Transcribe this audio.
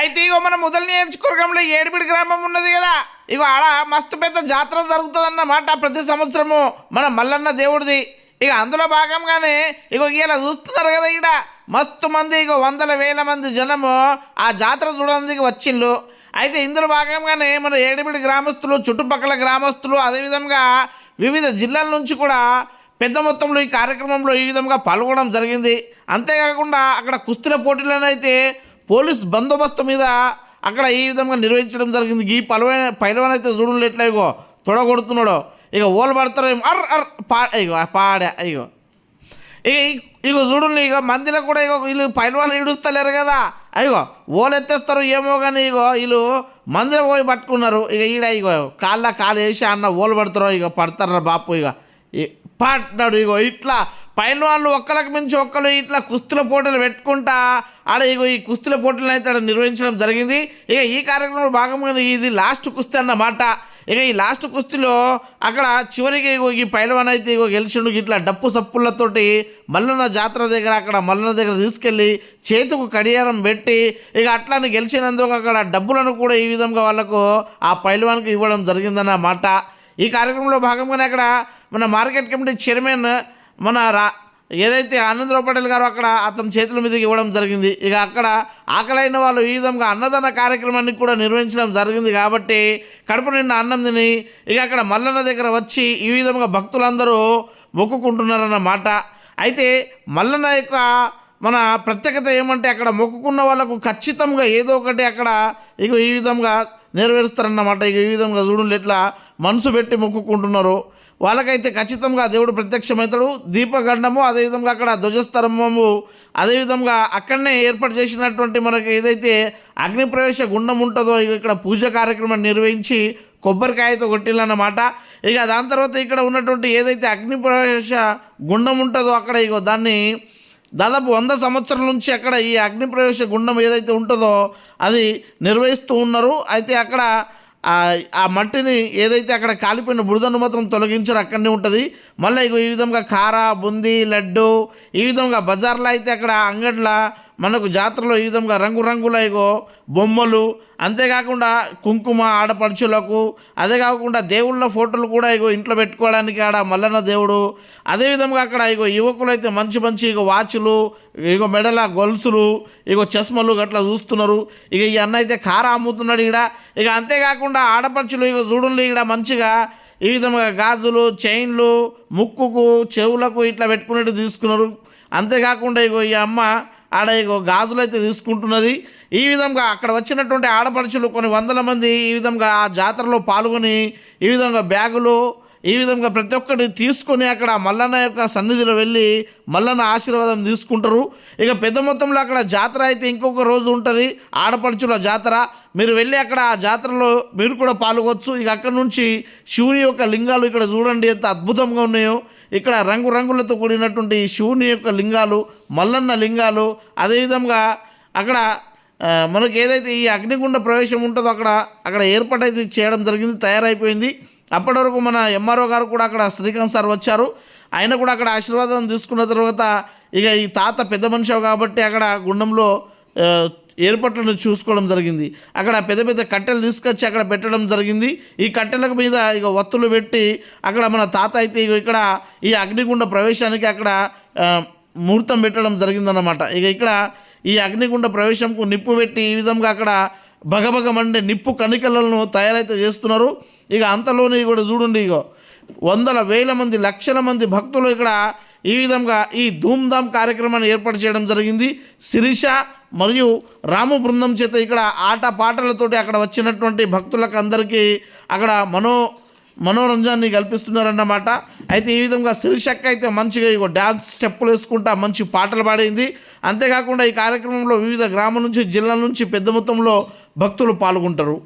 అయితే ఇగో మన మొదలు నియోజకవర్గంలో ఏడుబిడి గ్రామం ఉన్నది కదా. ఇగో ఆడ మస్తు పెద్ద జాతర జరుగుతుందన్నమాట ప్రతి సంవత్సరము మన మల్లన్న దేవుడిది. ఇక అందులో భాగంగానే ఇగో ఇలా చూస్తున్నారు కదా ఇక్కడ మస్తు మంది ఇగో వందల వేల మంది జనము ఆ జాతర చూడడానికి వచ్చిండ్రు. అయితే ఇందులో భాగంగానే మన ఏడుబిడి గ్రామస్తులు చుట్టుపక్కల గ్రామస్తులు అదేవిధంగా వివిధ జిల్లాల నుంచి కూడా పెద్ద మొత్తంలో ఈ కార్యక్రమంలో ఈ విధంగా పాల్గొనడం జరిగింది. అంతేకాకుండా అక్కడ కుస్తీల పోటీలను అయితే పోలీస్ బందోబస్తు మీద అక్కడ ఈ విధంగా నిర్వహించడం జరిగింది. ఈ పలవైన పైలవన్ అయితే చూడండి ఎట్లా తొడగొడుతున్నాడో. ఇక ఓలు పడతారు అర్ అర్ పా ఇగో పాడా ఇగో. ఇక ఇక ఇగో చూడండి ఇక మందిలో కూడా ఇగో వీళ్ళు పైలవాళ్ళు ఇడుస్తలేరు కదా. అయ్యో ఓలు ఎత్తేస్తారు ఏమో కానీ ఇగో వీళ్ళు మందిర పోయి పట్టుకున్నారు. ఇక ఈడ ఇగో కాళ్ళ కాలు వేసి అన్న ఓలు పడతారో ఇక పడతారా బాపు ఇక ఈ- పడ్డాడు ఇగో ఇట్లా పైన వాళ్ళు ఒక్కరికి మించి ఒక్కరు ఇట్లా కుస్తుల పోటీలు పెట్టుకుంటా ఆడ ఇగో ఈ కుస్తుల పోటీలను అయితే ఆడ నిర్వహించడం జరిగింది. ఇక ఈ కార్యక్రమంలో భాగంగా ఇది లాస్ట్ కుస్తీ అన్నమాట. ఇక ఈ లాస్ట్ కుస్తీలో అక్కడ చివరికి ఇగో ఈ పైలవాన్ అయితే ఇగో గెలిచిండు. ఇట్లా డప్పు సప్పులతోటి మల్లన్న జాతర దగ్గర అక్కడ మల్లన్న దగ్గర తీసుకెళ్ళి చేతుకు కడియారం పెట్టి ఇక అట్లానే గెలిచినందుకు అక్కడ డబ్బులను కూడా ఈ విధంగా వాళ్ళకు ఆ పైలవాన్కి ఇవ్వడం జరిగిందన్నమాట. ఈ కార్యక్రమంలో భాగంగానే అక్కడ మన మార్కెట్ కమిటీ చైర్మన్ మన రా ఏదైతే ఆనందరావు పటేల్ గారు అక్కడ అతని చేతుల మీదకి ఇవ్వడం జరిగింది ఇక అక్కడ ఆకలైన వాళ్ళు ఈ విధంగా అన్నదాన కార్యక్రమాన్ని కూడా నిర్వహించడం జరిగింది కాబట్టి కడుపు నిండా అన్నం తిని ఇక అక్కడ మల్లన్న దగ్గర వచ్చి ఈ విధంగా భక్తులందరూ మొక్కుకుంటున్నారన్నమాట. అయితే మల్లన్న యొక్క మన ప్రత్యేకత ఏమంటే అక్కడ మొక్కుకున్న వాళ్ళకు ఖచ్చితంగా ఏదో ఒకటి అక్కడ ఇక ఈ విధంగా నెరవేరుస్తారన్నమాట. ఇక ఈ విధంగా చూడండి ఎట్లా మనసు పెట్టి మొక్కుకుంటున్నారు. వాళ్ళకైతే ఖచ్చితంగా దేవుడు ప్రత్యక్షమవుతాడు. దీపగండము అదేవిధంగా అక్కడ ధ్వజస్తంభము అదేవిధంగా అక్కడనే ఏర్పాటు చేసినటువంటి మనకి ఏదైతే అగ్నిప్రవేశ గుండం ఉంటుందో ఇక ఇక్కడ పూజ కార్యక్రమం నిర్వహించి కొబ్బరికాయతో కొట్టిల్లన్నమాట. ఇక దాని తర్వాత ఇక్కడ ఉన్నటువంటి ఏదైతే అగ్నిప్రవేశ గుండం ఉంటుందో అక్కడ ఇగో దాన్ని దాదాపు వంద సంవత్సరాల నుంచి అక్కడ ఈ అగ్నిప్రవేశ గుండం ఏదైతే ఉంటుందో అది నిర్వహిస్తూ ఉన్నారు. అయితే అక్కడ ఆ- మట్టిని ఏదైతే అక్కడ కాలిపోయిన బురదను మాత్రం తొలగించారు అక్కడనే ఉంటుంది. మళ్ళీ ఈ విధంగా కార బుందీ లడ్డు ఈ విధంగా బజార్లో అయితే అక్కడ అంగడ్ల మనకు జాతరలో ఈ విధంగా రంగురంగుల ఇగో బొమ్మలు అంతేకాకుండా కుంకుమ ఆడపడుచులకు అదే కాకుండా దేవుళ్ళ ఫోటోలు కూడా ఇగో ఇంట్లో పెట్టుకోవడానికి ఆడ మల్లన్న దేవుడు అదేవిధంగా అక్కడ ఇగో యువకులు అయితే మంచి మంచి ఇగో వాచ్లు ఇగో మెడల గొలుసులు ఇగో చస్మలు గట్లా చూస్తున్నారు. ఇక ఈ అన్న అయితే కార అమ్ముతున్నాడు ఇక్కడ ఇక అంతేకాకుండా ఆడపడుచులు ఇగో చూడండి ఇక్కడ మంచిగా ఈ విధంగా గాజులు చైన్లు ముక్కుకు చెవులకు ఇట్లా పెట్టుకునేట్టు తీసుకున్నారు. అంతేకాకుండా ఇగో ఈ అమ్మ ఆడ ఇగో గాజులు అయితే తీసుకుంటున్నది. ఈ విధంగా అక్కడ వచ్చినటువంటి ఆడపడుచులు కొన్ని వందల మంది ఈ విధంగా ఆ జాతరలో పాల్గొని ఈ విధంగా బ్యాగులు ఈ విధంగా ప్రతి ఒక్కటి తీసుకొని అక్కడ మల్లన్న యొక్క సన్నిధిలో వెళ్ళి మల్లన్న ఆశీర్వాదం తీసుకుంటారు. ఇక పెద్ద మొత్తంలో అక్కడ జాతర అయితే ఇంకొక రోజు ఉంటుంది ఆడపడుచుల జాతర. మీరు వెళ్ళి అక్కడ ఆ జాతరలో మీరు కూడా పాల్గొచ్చు. ఇక అక్కడ నుంచి శివుని యొక్క లింగాలు ఇక్కడ చూడండి ఎంత అద్భుతంగా ఉన్నాయో. ఇక్కడ రంగురంగులతో కూడినటువంటి శివుని యొక్క లింగాలు మల్లన్న లింగాలు అదేవిధంగా అక్కడ మనకు మనకి ఏదైతే ఈ అగ్నిగుండ ప్రవేశం ఉంటుందో అక్కడ అక్కడ ఏర్పాటు అయితే చేయడం జరిగింది తయారైపోయింది. అప్పటి వరకు మన ఎంఆర్ఓ గారు కూడా అక్కడ శ్రీకాంత్ సార్ వచ్చారు. ఆయన కూడా అక్కడ ఆశీర్వాదం తీసుకున్న తర్వాత ఇక ఈ తాత పెద్ద మనిషి కాబట్టి అక్కడ గుండంలో ఏర్పాట్లను చూసుకోవడం జరిగింది. అక్కడ పెద్ద పెద్ద కట్టెలు తీసుకొచ్చి అక్కడ పెట్టడం జరిగింది. ఈ కట్టెల మీద ఇక ఒత్తులు పెట్టి అక్కడ మన తాత అయితే ఇగో ఇక్కడ ఈ అగ్నిగుండ ప్రవేశానికి అక్కడ ముహూర్తం పెట్టడం జరిగిందన్నమాట. ఇక ఇక్కడ ఈ అగ్నిగుండ ప్రవేశంకు నిప్పు పెట్టి ఈ విధంగా అక్కడ బగబగ మండే నిప్పు కణికలను తయారైతే చేస్తున్నారు. ఇక అంతలోనే కూడా చూడండి ఇగో వందల వేల మంది లక్షల మంది భక్తులు ఇక్కడ ఈ విధంగా ఈ ధూమ్ధామ్ కార్యక్రమాన్ని ఏర్పాటు చేయడం జరిగింది. శిరీష మరియు రాము బృందం చేత ఇక్కడ ఆట పాటలతోటి అక్కడ వచ్చినటువంటి భక్తులకు అందరికీ అక్కడ మనో మనోరంజాన్ని కల్పిస్తున్నారన్నమాట. అయితే ఈ విధంగా శిరీషక్క అయితే మంచిగా ఇగో డ్యాన్స్ స్టెప్పులు వేసుకుంటా మంచి పాటలు పాడింది. అంతేకాకుండా ఈ కార్యక్రమంలో వివిధ గ్రామం నుంచి జిల్లాల నుంచి పెద్ద మొత్తంలో భక్తులు పాల్గొంటారు.